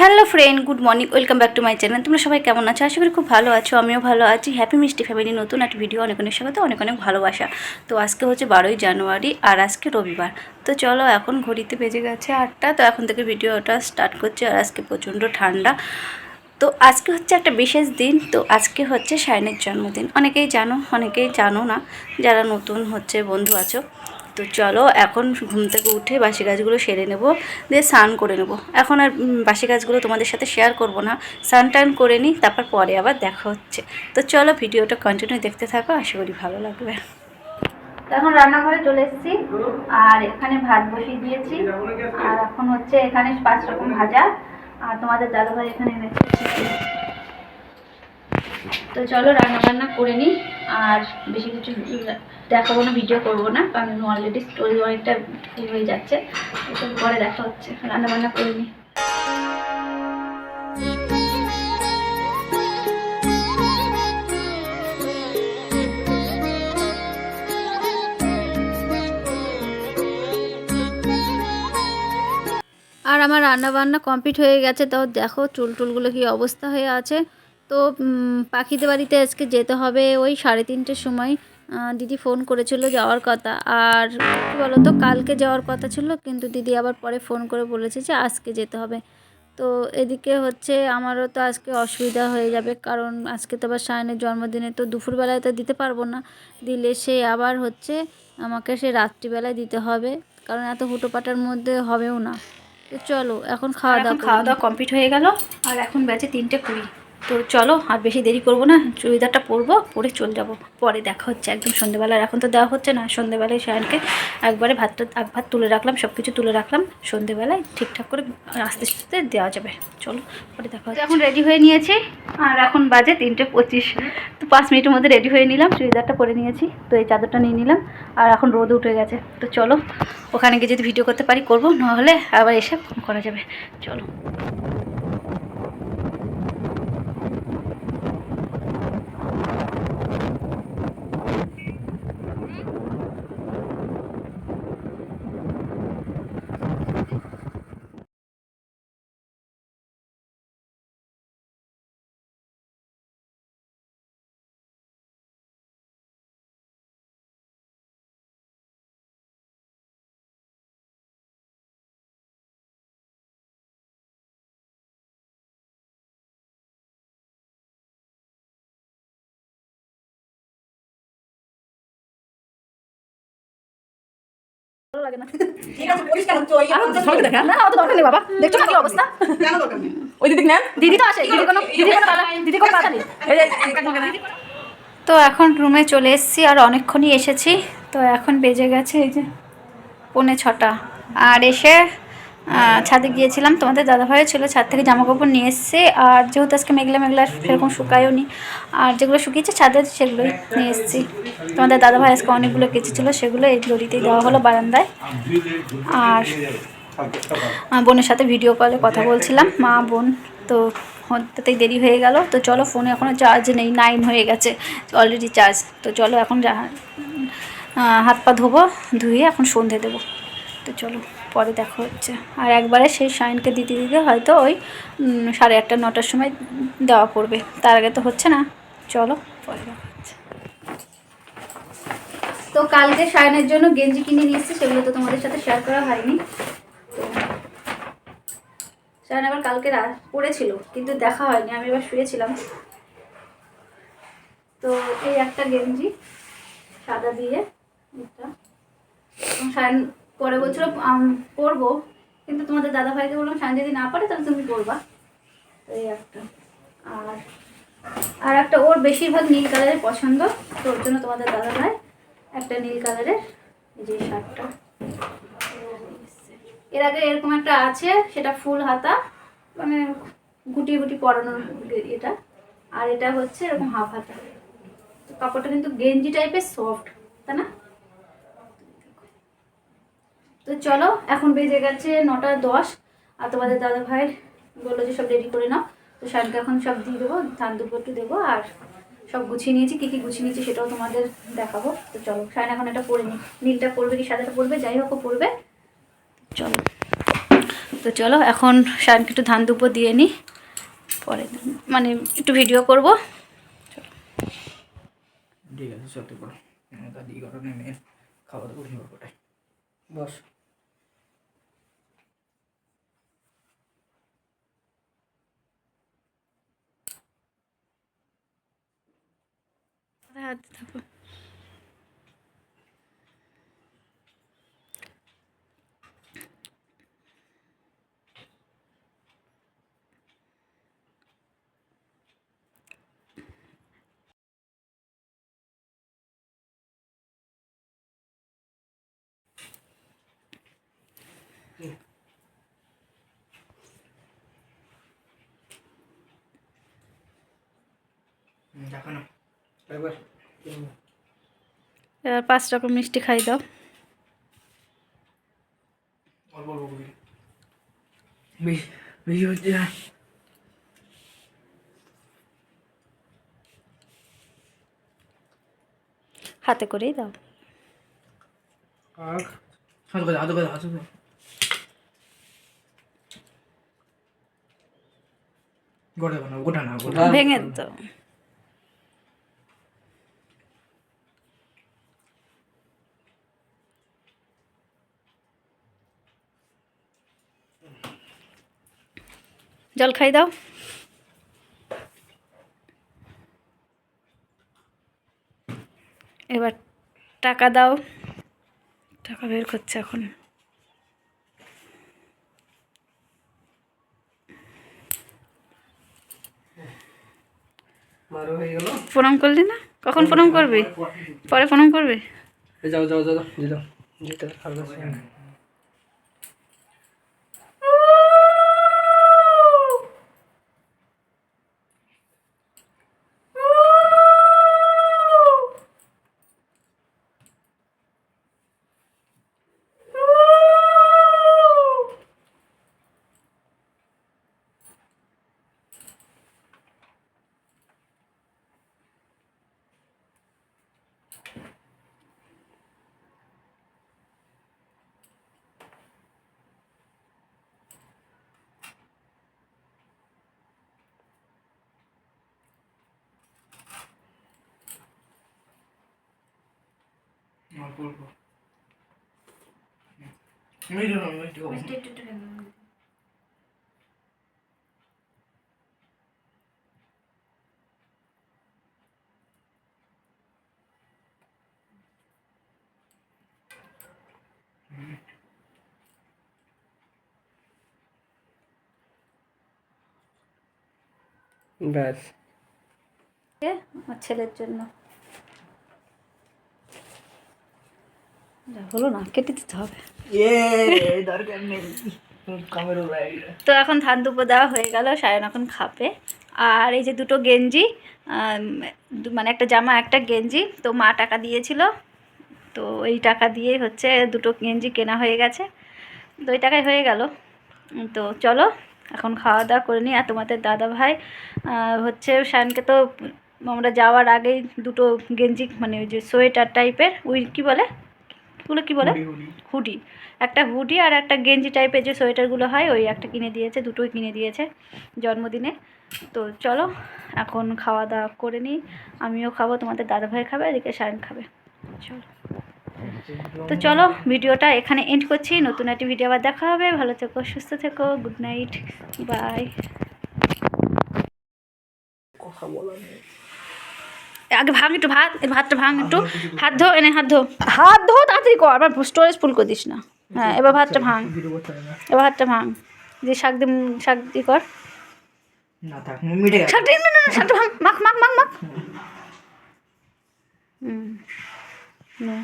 Hello friend, good morning, welcome back to my channel. তোমরা সবাই কেমন আছো? আশা করি খুব ভালো আছো, আমিও ভালো আছি। হ্যাপি মিষ্টি ফ্যামিলি নতুন একটা ভিডিও অনেক অনেক স্বাগত, অনেক অনেক ভালোবাসা। তো আজকে হচ্ছে বারোই জানুয়ারি আর আজকে রবিবার। তো চলো এখন ঘড়িতে বেজে গেছে আটটা, তো এখন থেকে ভিডিওটা স্টার্ট করছে আর আজকে প্রচণ্ড ঠান্ডা। তো আজকে হচ্ছে একটা বিশেষ দিন, তো আজকে হচ্ছে শাইনের জন্মদিন। অনেকেই জানো অনেকেই জানো না, যারা নতুন হচ্ছে, বন্ধু আছো। তো চলো এখন ঘুম থেকে উঠে বাসি গাছগুলো সেরে নেব, দিয়ে স্নান করে নেব। এখন আর বাসি গাছগুলো তোমাদের সাথে শেয়ার করব না। স্নান টান করে নিই, তারপর পরে আবার দেখা হচ্ছে। তো চলো ভিডিওটা কন্টিনিউ দেখতে থাকো, আশা করি ভালো লাগবে। এখন রান্নাঘরে চলে এসেছি, আর এখানে ভাত বসিয়ে দিয়েছি। আর এখন হচ্ছে এখানে পাঁচ রকম ভাজা। আর তোমাদের দাদাভাই এখানে এনেছে। তো চলো রান্না বান্না করে নিই। আর বেশি কিছু দেখাবো না ভিডিও করব না, কারণ অলরেডি স্টোরি অনেকটা ই হয়ে যাচ্ছে। এসব পরে দেখা হচ্ছে, রান্না বান্না করে নিই। আর আমার রান্না বান্না কমপ্লিট হয়ে গেছে, তাও দেখো চুল টুলগুলো কি অবস্থা হয়ে আছে। তো পাখিদের বাড়িতে আজকে যেতে হবে ওই সাড়ে তিনটের সময়। দিদি ফোন করেছিল যাওয়ার কথা। আর কী বলো তো কালকে যাওয়ার কথা ছিল কিন্তু দিদি আবার পরে ফোন করে বলেছে যে আজকে যেতে হবে। তো এদিকে হচ্ছে আমারও তো আজকে অসুবিধা হয়ে যাবে কারণ আজকে তো আবার সায়নের জন্মদিনে তো দুপুরবেলায় তো দিতে পারব না। দিলে সে আবার হচ্ছে আমাকে সে রাত্রিবেলায় দিতে হবে কারণ এত হুটোপাটার মধ্যে হবেও না। তো চলো এখন খাওয়া দাওয়া খাওয়া দাওয়া কমপ্লিট হয়ে গেল আর এখন বেজে তিনটে কুড়ি। তো চলো আর বেশি দেরি করব না, চুড়িদারটা পরবো, পরে চলে যাব। পরে দেখা হচ্ছে, একদম সন্ধ্যেবেলা এখন তো দেওয়া হচ্ছে না সন্ধ্যেবেলায় শায়নকে একবারে ভাতটা এক ভাত তুলে রাখলাম সব কিছু তুলে রাখলাম। সন্ধ্যেবেলায় ঠিকঠাক করে আস্তে আস্তে দেওয়া যাবে। চলো, পরে দেখা হচ্ছে। এখন রেডি হয়ে নিয়েছি, আর এখন বাজে তিনটে পঁচিশ। তো পাঁচ মিনিটের মধ্যে রেডি হয়ে নিলাম, চুড়িদারটা পরে নিয়েছি, তো এই চাদরটা নিয়ে নিলাম, আর এখন রোদ উঠে গেছে। তো চলো, ওখানে গিয়ে যদি ভিডিও করতে পারি, করব নাহলে আবার এসে ফোন করা যাবে। চলো। দেখা না অত দরকার নেই বাবা। দেখছ না কি অবস্থা? কেন দরকার নেই। ওই দিদি নেন। দিদি তো আসে দিদি কোনো দিদি কোনো বাধা দিদি কোনো বাধা নেই। এই যে তো এখন রুমে চলে এসেছি আর অনেকক্ষণই এসেছি। তো এখন বেজে গেছে এই যে পৌনে ছটা। আর এসে ছাদে গিয়েছিলাম, তোমাদের দাদাভাইও ছিল ছাদ থেকে জামা কাপড় নিয়ে এসছে, আর যেহেতু আজকে মেঘলা মেঘলা, সেরকম শুকায়ও নি। আর যেগুলো শুকিয়েছে ছাদের সেগুলোই নিয়ে এসেছি। তোমাদের দাদাভাই আজকে অনেকগুলো কেচেছিলো, সেগুলো এই লরিতেই দেওয়া হলো বারান্দায়। আর বোনের সাথে ভিডিও কলে কথা বলছিলাম, মা, বোন, তো হতেই দেরি হয়ে গেল। তো চলো ফোনে এখনও চার্জ নেই নাইন হয়ে গেছে অলরেডি চার্জ তো চলো, এখন হাত পা ধোবো, ধুয়ে এখন সন্ধে দেবো। তো চলো। পরে দেখা হচ্ছে। আর একবারে সেই সাইনকে দিতে দিতে হয়তো ওই সাড়ে আটটা, নটার সময় দেওয়া পড়বে। তার আগে তো হচ্ছে না। চলো, পরে তো কালকে সায়নের জন্য গেঞ্জি কিনে নিয়ে এসেছি, সেগুলো তো তোমাদের সাথে শেয়ার করা হয়নি। সায়ন আবার কালকে পড়েছিল, কিন্তু দেখা হয়নি। আমি এবার শুয়েছিলাম। তো এই একটা গেঞ্জি, সাদা দিয়ে এটা এবং সায়ন পরে বলছিল পরবো কিন্তু তোমাদের দাদা ভাইকে বললাম সায়ন যদি না পারে, তাহলে তুমি পরবা তো এই একটা। আর আর একটা, ওর বেশিরভাগ নীল কালারের পছন্দ। তো ওর জন্য তোমাদের দাদা ভাই একটা নীল কালারের যে শার্টটা। এর আগে এরকম একটা আছে, সেটা ফুল হাতা। মানে গুটি গুটি পরানোর এটা। আর এটা হচ্ছে এরকম হাফ হাতা। কাপড়টা কিন্তু গেঞ্জি টাইপের সফট তাই না? তো চলো, এখন বেজে গেছে নটা দশ, আর তোমাদের দাদা ভাই বলল যে সব রেডি করে নাও। তো শানকে এখন সব দিয়ে দেবো, ধান দুপুরটু দেবো, আর সব গুছিয়ে নিয়েছি, কী কী গুছিয়ে নিয়েছি সেটাও তোমাদের দেখাবো। তো চলো শাইন এখন এটা পরে নি নীলটা পরবে কি সাদাটা পরবে, যাই হোক পরবে। চলো। তো চলো, এখন সায়নকে একটু ধান দুপো দিয়ে নিই, পরে মানে একটু ভিডিও করব। ঠিক আছে সত্যি করো খাওয়া দাওয়া করে ওটাই বস হাত থাকো হুম, দেখো না একবার এবার পাঁচ রকম মিষ্টি খাই দাও। হাতে করেই দাও। আর করে হাত করে হাত করে। গোটা বানাও গোটা না গোটা। ভেঙে দাও। জল খাই দাও। এবার টাকা দাও। টাকা বের করছে এখন। মারো হয়ে গেল। প্রণাম করলি না? কখন প্রণাম করবি? পরে প্রণাম করবি? যাও যাও যাও দিয়ে খাব। ব্যাস। ছেলের জন্য। যা হলো না কেটে দিতে হবে। ইয়ে দরকার নেই। তো এখন ধান দুপো দেওয়া হয়ে গেল সায়ন এখন খাবে। আর এই যে দুটো গেঞ্জি মানে একটা জামা একটা গেঞ্জি তো মা টাকা দিয়েছিল। তো এই টাকা দিয়ে হচ্ছে দুটো গেঞ্জি কেনা হয়ে গেছে। তো ওই টাকায় হয়ে গেল। তো চলো এখন খাওয়া দাওয়া করে নিই। আর তোমাদের দাদা ভাই হচ্ছে সায়নকে তো আমরা যাওয়ার আগেই দুটো গেঞ্জি মানে ওই যে সোয়েটার টাইপের ওই কী বলে? ওগুলো কী বলে? হুডি একটা হুডি আর একটা গেঞ্জি টাইপের যে সোয়েটারগুলো হয় ওই একটা কিনে দিয়েছে দুটোই কিনে দিয়েছে জন্মদিনে। তো চলো এখন খাওয়া দাওয়া করে নিই। আমিও খাব তোমাদের দাদাভাই খাবে এদিকে সায়ন খাবে। চলো। তো চলো ভিডিওটা এখানে এন্ড করছি। নতুন একটি ভিডিও আবার দেখা হবে। ভালো থেকো সুস্থ থেকো গুড নাইট বাই কথা বলা আগে ভাঙ একটু ভাত ভাতটা ভাঙ একটু। হাত ধো এনে হাত ধো। হাত ধো তাড়াতাড়ি কর আবার স্টোরেজ ফুল করে দিস না। হ্যাঁ এবার ভাতটা ভাঙ। এবার হাতটা ভাঙ। যে শাক দিয়ে শাক দিয়ে কর। না থাক শাকটা না না না, শাকটা ভাঙ। মাখ মাখ মাখ মাখ। হুম। নে।